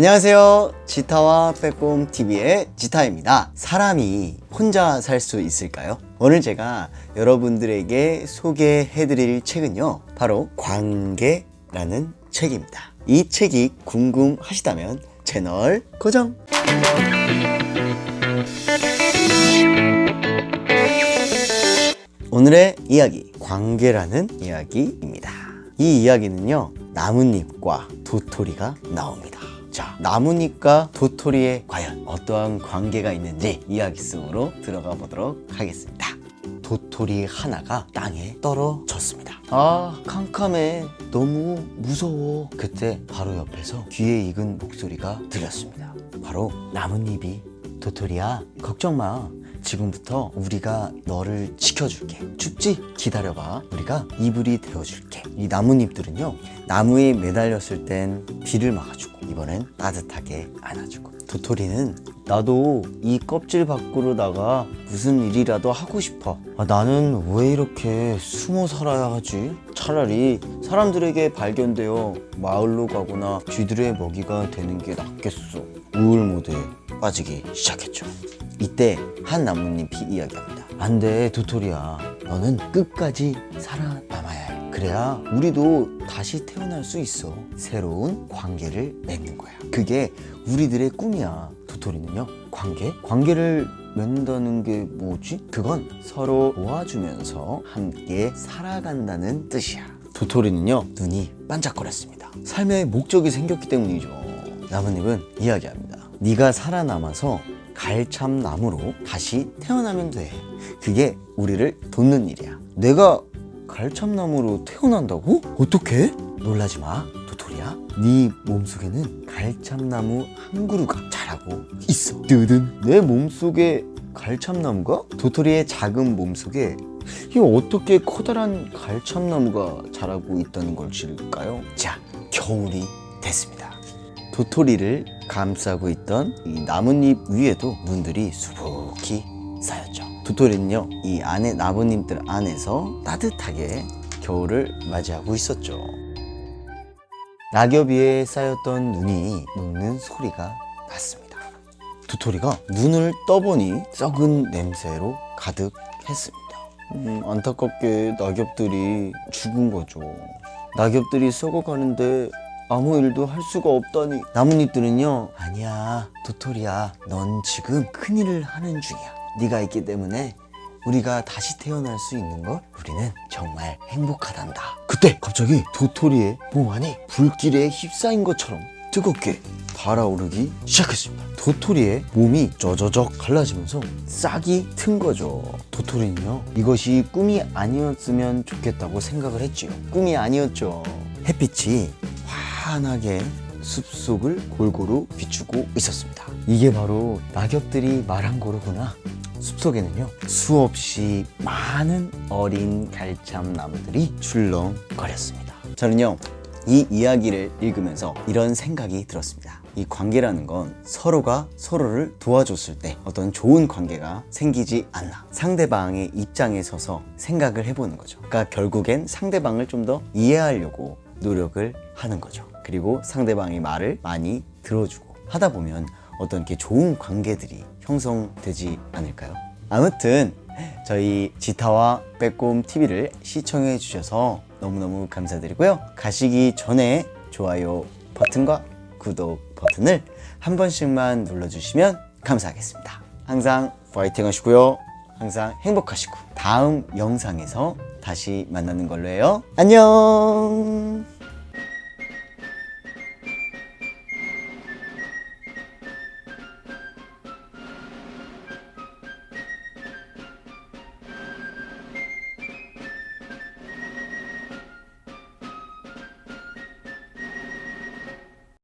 안녕하세요. 지타와 빼꼼 TV의 지타입니다. 사람이 혼자 살 수 있을까요? 오늘 제가 여러분들에게 소개해 드릴 책은요, 바로 관계라는 책입니다. 이 책이 궁금하시다면 채널 고정! 오늘의 이야기, 관계라는 이야기입니다. 이 이야기는요, 나뭇잎과 도토리가 나옵니다. 자, 나뭇잎과 도토리에 과연 어떠한 관계가 있는지 이야기 속으로 들어가 보도록 하겠습니다. 도토리 하나가 땅에 떨어졌습니다. 아, 캄캄해. 너무 무서워. 그때 바로 옆에서 귀에 익은 목소리가 들렸습니다. 바로 나뭇잎이 도토리야, 걱정 마. 지금부터 우리가 너를 지켜줄게. 춥지? 기다려봐. 우리가 이불이 되어줄게. 이 나뭇잎들은요, 나무에 매달렸을 땐 비를 막아주고, 이번엔 따뜻하게 안아주고. 도토리는 나도 이 껍질 밖으로 나가 무슨 일이라도 하고 싶어. 아, 나는 왜 이렇게 숨어 살아야 하지? 차라리 사람들에게 발견되어 마을로 가거나 쥐들의 먹이가 되는 게 낫겠어. 우울 모드에 빠지기 시작했죠. 이때 한 나뭇잎이 이야기합니다. 안 돼, 도토리야. 너는 끝까지 살아남아야 해. 그래야 우리도 다시 태어날 수 있어. 새로운 관계를 맺는 거야. 그게 우리들의 꿈이야. 도토리는요, 관계? 관계를 맺는다는 게 뭐지? 그건 서로 도와주면서 함께 살아간다는 뜻이야. 도토리는요, 눈이 반짝거렸습니다. 삶의 목적이 생겼기 때문이죠. 나뭇잎은 이야기합니다. 네가 살아남아서 갈참나무로 다시 태어나면 돼. 그게 우리를 돕는 일이야. 내가 갈참나무로 태어난다고? 어떻게? 놀라지 마, 도토리야. 네 몸속에는 갈참나무 한 그루가 자라고 있어. 뜨든 내 몸속에 갈참나무가? 도토리의 작은 몸속에 이게 어떻게 커다란 갈참나무가 자라고 있다는 걸일까요? 자, 겨울이 됐습니다. 도토리를 감싸고 있던 이 나뭇잎 위에도 문들이 수북히 쌓였죠. 도토리는요, 이 안에 나뭇잎들 안에서 따뜻하게 겨울을 맞이하고 있었죠. 낙엽 위에 쌓였던 눈이 녹는 소리가 났습니다. 도토리가 눈을 떠보니 썩은 냄새로 가득했습니다. 음, 안타깝게 낙엽들이 죽은 거죠. 낙엽들이 썩어가는데 아무 일도 할 수가 없다니. 나뭇잎들은요 아니야 도토리야. 넌 지금 큰일을 하는 중이야. 네가 있기 때문에 우리가 다시 태어날 수 있는 걸 우리는 정말 행복하단다. 그때 갑자기 도토리의 몸 안이 불길에 휩싸인 것처럼 뜨겁게 달아오르기 시작했습니다. 도토리의 몸이 쩌저적 갈라지면서 싹이 튼 거죠. 도토리는요 이것이 꿈이 아니었으면 좋겠다고 생각을 했지요. 꿈이 아니었죠. 햇빛이 환하게 숲속을 골고루 비추고 있었습니다. 이게 바로 낙엽들이 말한 거로구나. 숲속에는요 수없이 많은 어린 갈참나무들이 출렁거렸습니다. 저는요 이 이야기를 읽으면서 이런 생각이 들었습니다. 이 관계라는 건 서로가 서로를 도와줬을 때 어떤 좋은 관계가 생기지 않나. 상대방의 입장에 서서 생각을 해보는 거죠. 그러니까 결국엔 상대방을 좀 더 이해하려고 노력을 하는 거죠. 그리고 상대방의 말을 많이 들어주고 하다 보면 어떤 게 좋은 관계들이 형성되지 않을까요? 아무튼 저희 지타와 빼꼼 TV를 시청해 주셔서 너무너무 감사드리고요. 가시기 전에 좋아요 버튼과 구독 버튼을 한 번씩만 눌러주시면 감사하겠습니다. 항상 파이팅 하시고요. 항상 행복하시고 다음 영상에서 다시 만나는 걸로 해요. 안녕!